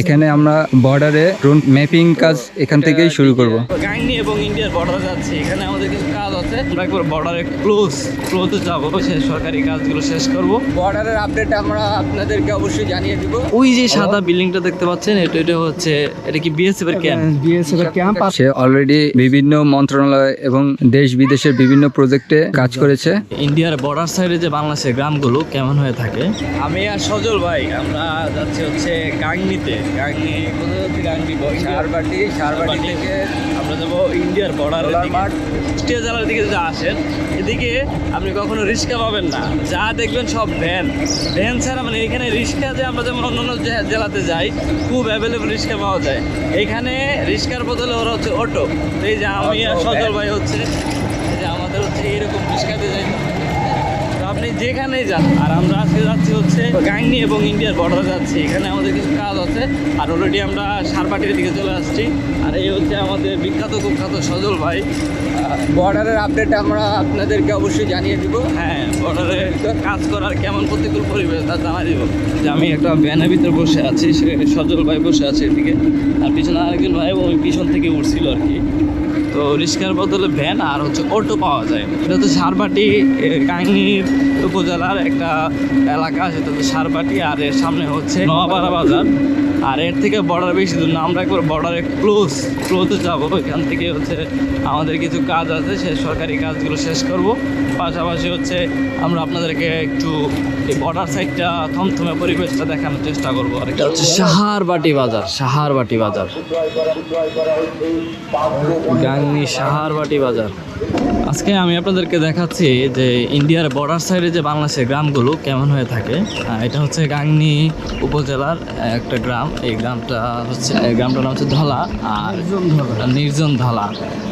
এখানে আমরা বর্ডারে ড্রোন ম্যাপিং কাজ এখান থেকেই শুরু করব। গাইনি এবং ইন্ডিয়ার বর্ডার যাচ্ছে। এখানে আমাদের কিছু কাজ আছে। আমরা একবার বর্ডারে ক্লোজ ক্লোজে যাব। সে সরকারি কাজগুলো শেষ করব। বর্ডারের আপডেট আমরা আপনাদেরকে অবশ্যই জানিয়ে দিব। ওই যে সাদা বিল্ডিংটা দেখতে পাচ্ছেন এটা এটা হচ্ছে এটা কি বিএসএফ এর ক্যাম্প বিএসএফ এর ক্যাম্প সে অলরেডি বিভিন্ন মন্ত্রণালয় এবং দেশ বিদেশের বিভিন্ন প্রজেক্টে কাজ করেছে। ইন্ডিয়ার বর্ডার সাইডে যে বাংলাদেশের গ্রামগুলো কেমন হয়ে থাকে? আমি আর সজল ভাই আমরা যাচ্ছি হচ্ছে গাংনিতে। গাংনি কোথায় গাংনি সারবাটি সারবাটি থেকে। আমরা যাব ইন্ডিয়ার বর্ডার স্টে জেলার দিকে যদি আসেন এদিকে আপনি কখনো রিক্সা পাবেন না। যা দেখবেন সব ভ্যান। ভ্যান ছাড়া মানে এখানে রিক্সা যে আমরা যেমন অন্য অন্য জেলাতে যাই খুব অ্যাভেলেবল রিক্সা পাওয়া যায়। এখানে রিক্সার বদলে ওরা হচ্ছে অটো তো এই যে আমি আর সজল ভাই হচ্ছে এই যে আমাদের হচ্ছে এরকম রিক্সাতে যাই। তো আপনি যেখানেই যান আর আমরা আজকে যাচ্ছি গাংনি এবং ইন্ডিয়ার বর্ডার যাচ্ছি। এখানে আমাদের কিছু কাজ আছে। আর অলরেডি আমরা সারপাটির দিকে চলে আসছি। আর এই হচ্ছে আমাদের বিখ্যাত, কুখ্যাত সজল ভাই। বর্ডারের আপডেট আমরা আপনাদেরকে অবশ্যই জানিয়ে দিব। হ্যাঁ বর্ডারে কাজ করার কেমন প্রতিকূল পরিবেশ তা জানা দিব। যে আমি একটা ভ্যানের ভিতরে বসে আছি সজল ভাই বসে আছে এদিকে। আর পিছনে আরেকজন ভাই ওই পিছন থেকে উঠছিল আর কি। তো রিক্সার বদলে ভ্যান আর হচ্ছে অটো পাওয়া যায়। এটা হচ্ছে সারবাটি কাহিনীর উপজেলার একটা এলাকা সেটা হচ্ছে সারবাটি আর এর সামনে হচ্ছে নোয়াপাড়া বাজার। আর এর থেকে বর্ডার বেশি দূর না আমরা একবার বর্ডারে ক্লোজ ক্লোজে যাব। এখান থেকে হচ্ছে আমাদের কিছু কাজ আছে সে সরকারি কাজগুলো শেষ করব। পাশাপাশি হচ্ছে আমরা আপনাদেরকে একটু এই বর্ডার সাইডটা থমথমে পরিবেশটা দেখানোর চেষ্টা করব আর এটা হচ্ছে সাহারবাটি বাজার সাহারবাটি বাজার। গাংনি সাহারবাটি বাজার। আজকে আমি আপনাদেরকে দেখাচ্ছি যে ইন্ডিয়ার বর্ডার সাইডে যে বাংলাদেশের গ্রামগুলো কেমন হয়ে থাকে। এটা হচ্ছে গাংনি উপজেলার একটা গ্রাম। এই গ্রামটা হচ্ছে এই গ্রামটার নাম হচ্ছে ধলা আর নির্জন ধলা।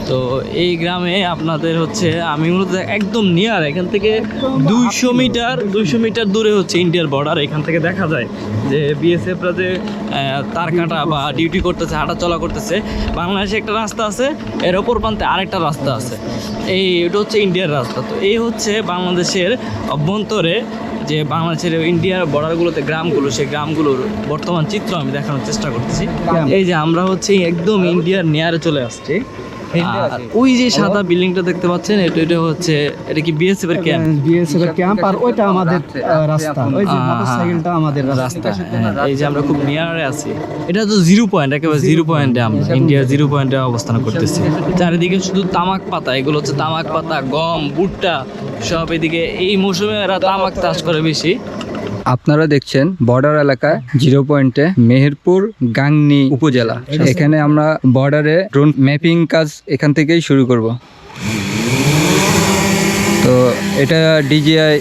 তো এই গ্রামে আপনাদের হচ্ছে আমি মূলত একদম নিয়ার এখান থেকে দুইশো মিটার দুইশো মিটার দূরে হচ্ছে ইন্ডিয়ার বর্ডার এখান থেকে দেখা যায় যে বিএসএফরা যে তার কাটা বা ডিউটি করতেছে হাঁটা চলা করতেছে। বাংলাদেশে একটা রাস্তা আছে এর ওপর প্রান্তে আরেকটা রাস্তা আছে। এই এটা হচ্ছে ইন্ডিয়ার রাস্তা। তো এই হচ্ছে বাংলাদেশের অভ্যন্তরে যে বাংলাদেশের ইন্ডিয়ার বর্ডারগুলোতে গ্রামগুলো সেই গ্রামগুলোর বর্তমান চিত্র আমি দেখানোর চেষ্টা করতেছি। এই যে আমরা হচ্ছে একদম ইন্ডিয়ার নেয়ারে চলে আসছি। আর ওই যে সাদা বিল্ডিংটা দেখতে পাচ্ছেন এটা এটা হচ্ছে এটা কি বিএসএফ এর ক্যাম্প বিএসএফ এর ক্যাম্প আর ওইটা আমাদের রাস্তা। ওই যে মোটরসাইকেলটা আমাদের রাস্তা। হ্যাঁ, এই যে আমরা খুব নিয়ারে আছি। এটা তো জিরো পয়েন্ট একেবারে জিরো পয়েন্টে আমরা ইন্ডিয়ার জিরো পয়েন্টে অবস্থান করতেছি। চারিদিকে শুধু তামাক পাতা এগুলো হচ্ছে তামাক পাতা গম ভুট্টা সব এদিকে এই মৌসুমে এরা তামাক চাষ করে বেশি। আপনারা দেখছেন বর্ডার এলাকায় জিরো পয়েন্টে মেহেরপুর গাংনি উপজেলা। এখানে আমরা বর্ডারে ড্রোন ম্যাপিং কাজ এখান থেকেই শুরু করব। তো এটা ডিজিআই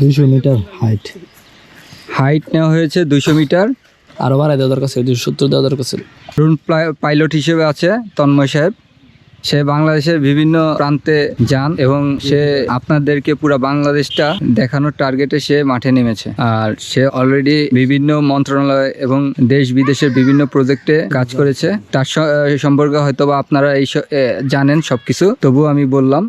দুইশো মিটার হাইট হাইট নেওয়া হয়েছে দুইশো মিটার। আরও বাড়াই দেওয়া দরকার দুশো সত্তর দেওয়া দরকার ছিল। ড্রোন পাইলট হিসেবে আছে তন্ময় সাহেব। সে বাংলাদেশের বিভিন্ন প্রান্তে যান এবং সে আপনাদেরকে পুরো বাংলাদেশটা দেখানোর টার্গেটে সে মাঠে নেমেছে। আর সে অলরেডি বিভিন্ন মন্ত্রণালয় এবং দেশ বিদেশের বিভিন্ন প্রজেক্টে কাজ করেছে। তার সম্পর্কে হয়তো আপনারা এই জানেন সবকিছু। তবু আমি বললাম